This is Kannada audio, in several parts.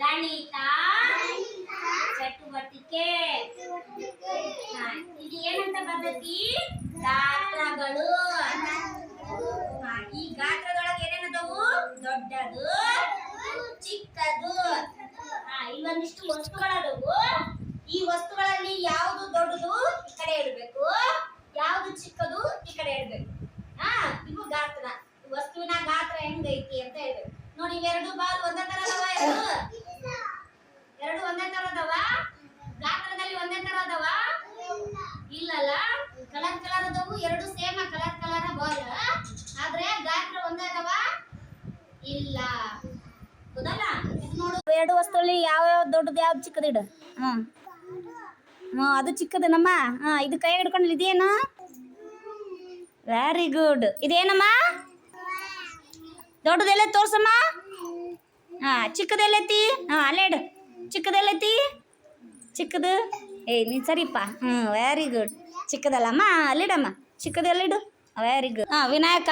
ಗಣಿತ. ಚಟುವಟಿಕೆ. ಇದು ಏನಂತ ಬರ್ತೈತಿ ಗಾತ್ರಗಳು. ಈ ಗಾತ್ರದೊಳಗೆ ಏನೇನದವು? ದೊಡ್ಡದು ಚಿಕ್ಕದು. ಇಲ್ಲೊಂದಿಷ್ಟು ವಸ್ತುಗಳದವು. ಈ ವಸ್ತುಗಳಲ್ಲಿ ಯಾವುದು ದೊಡ್ಡದು? ಈ ಕಡೆ ಇಡಬೇಕು ಯಾವುದು ಚಿಕ್ಕದು? ಈ ಕಡೆ ಇಡಬೇಕು ಹಾ ಇವು ಗಾತ್ರ. ವಸ್ತುವಿನ ಗಾತ್ರ ಹೆಂಗೈತಿ ಅಂತ ಹೇಳ್ಬೇಕು. ನೋಡಿ ಇವೆರಡು ಬಾಲ್ ಒಂದೇ ತರ ಅದಾವ ಎರಡು ಎರಡು ಒಂದೇ ತರ ಗಾತ್ರದಲ್ಲಿ ಒಂದೇ ತರ ಅದಾವ? ಇಲ್ಲಲ್ಲ? ಕಲರ್ ಕಲರ್ ಅದಾವು, ಎರಡು ಸೇಮ್ ಕಲರ್ ಕಲರ್ ಬಾಲ್ ಆದ್ರೆ ಗಾತ್ರ ಒಂದೇ ಅದಾವ? ಇಲ್ಲ. ನೋಡು. ಎರಡು ವಸ್ತುಗಳಲ್ಲಿ ಯಾವ ಯಾವ ದೊಡ್ಡದು, ಯಾವ್ದು ಚಿಕ್ಕದು ಇಡು. ಹ್ಮ್. ಅದು ಚಿಕ್ಕದನಮ್ಮ ಹಾಂ, ಇದು ಕೈ ಹಿಡ್ಕೊಂಡು ಇದೇನು? ವೆರಿ ಗುಡ್ ಇದೇನಮ್ಮ? ದೊಡ್ಡದೆಲ್ಲ ತೋರ್ಸಮ್ಮ. ಹಾಂ ಚಿಕ್ಕದೆಲ್ಲೈತಿ ಹಾಂ, ಅಲ್ಲೇ ಇಡು. ಚಿಕ್ಕದೆಲ್ಲೈತಿ ಚಿಕ್ಕದು? ಏ, ನೀನು ಸರಿಪ್ಪ. ಹ್ಞೂ ವೆರಿ ಗುಡ್ ಚಿಕ್ಕದಲ್ಲಮ್ಮ, ಅಲ್ಲಿಡಮ್ಮ. ಚಿಕ್ಕದಲ್ಲಿಡು ವೆರಿ ಗುಡ್ ಹಾಂ, ವಿನಾಯಕ,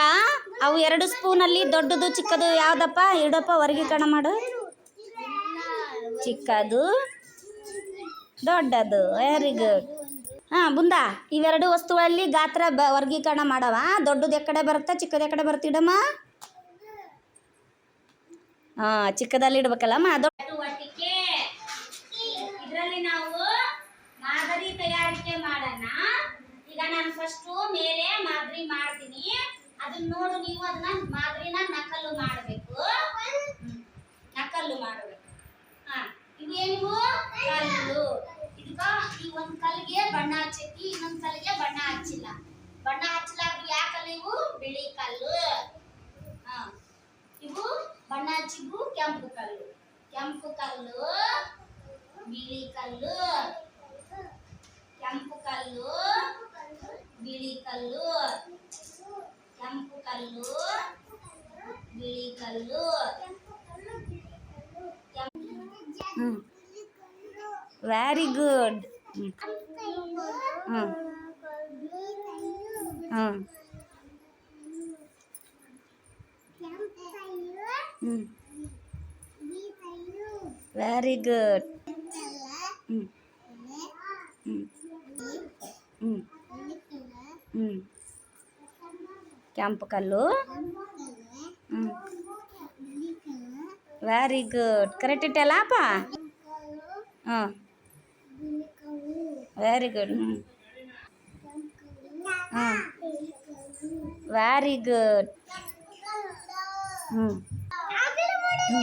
ಅವು ಎರಡು ಸ್ಪೂನಲ್ಲಿ ದೊಡ್ಡದು ಚಿಕ್ಕದು ಯಾವುದಪ್ಪ? ಇಡಪ್ಪ ವರ್ಗೀಕರಣ ಮಾಡು. ಚಿಕ್ಕದು, ದೊಡ್ಡದು. ವೆರಿ ಗುಡ್ ಹಾಂ, ಬುಂದಾ, ಇವೆರಡು ವಸ್ತುಗಳಲ್ಲಿ ಗಾತ್ರ ಬ, ವರ್ಗೀಕರಣ ಮಾಡವ. ದೊಡ್ಡದು ಎಕಡೆ ಬರುತ್ತೆ, ಚಿಕ್ಕದು ಎಕಡೆ ಬರುತ್ತೆ, ಇಡಮ್ಮ? ಹಾಂ, ಚಿಕ್ಕದಲ್ಲಿ ಇಡ್ಬೇಕಲ್ಲಮ್ಮ ದೊಡ್ಡ ಚಟುವಟಿಕೆ ಇದರಲ್ಲಿ ನಾವು ಮಾದರಿ ತಯಾರಿಕೆ ಮಾಡೋಣ ಫಸ್ಟು ಮೇಲೆ ಮಾದರಿ ಮಾಡ್ತೀನಿ. ಅದನ್ನ ನೋಡು ನೀವು ಅದನ್ನ ಮಾದರಿನ ನಕಲು ಮಾಡಬೇಕು. ನಕಲು ಮಾಡಬೇಕು. ಹಾ, ಇವು ಏನಿವು? ಕಲ್ಲು. ಇದಕ್ಕ ಈ ಒಂದ್ ಕಲ್ಲಿಗೆ ಬಣ್ಣ ಹಚ್ಚಿ ಇನ್ನೊಂದ್ ಕಲ್ಲಿಗೆ ಬಣ್ಣ ಹಚ್ಚಿಲ್ಲ. ಬಣ್ಣ ಹಚ್ಚಲಾರ್ದು ಯಾಕಲ್ಲ ಇವು? ಬಿಳಿ ಕಲ್ಲು. ಹಾ, ಇವು ಬಣ್ಣ ಹಚ್ಚಿದ್ವು ಕೆಂಪು ಕಲ್ಲು. ಕೆಂಪು ಕಲ್ಲು, ಬಿಳಿ ಕಲ್ಲು ಕೆಂಪು ಕಲ್ಲು ಬಿಳಿ ಕಲ್ಲು ಕೆಂಪು ಕಲ್ಲು ಬಿಳಿ ಕಲ್ಲು ಹ್ಞೂ ವೆರಿ ಗುಡ್ ಹ್ಞೂ ಹ್ಞೂ ಹ್ಞೂ ಹ್ಞೂ ವೆರಿ ಗುಡ್ ಹ್ಞೂ ಹ್ಞೂ ಹ್ಞೂ ಹ್ಞೂ ಕೆಂಪು ಕಲ್ಲು ಹ್ಞೂ ವೆರಿ ಗುಡ್ ಕರೆಕ್ಟ್ ಇಟ್ಟಲ್ಲಪ್ಪ ಹಾಂ ವೆರಿ ಗುಡ್ ಹ್ಞೂ ಹಾಂ ವೆರಿ ಗುಡ್ ಹ್ಞೂ ಹ್ಞೂ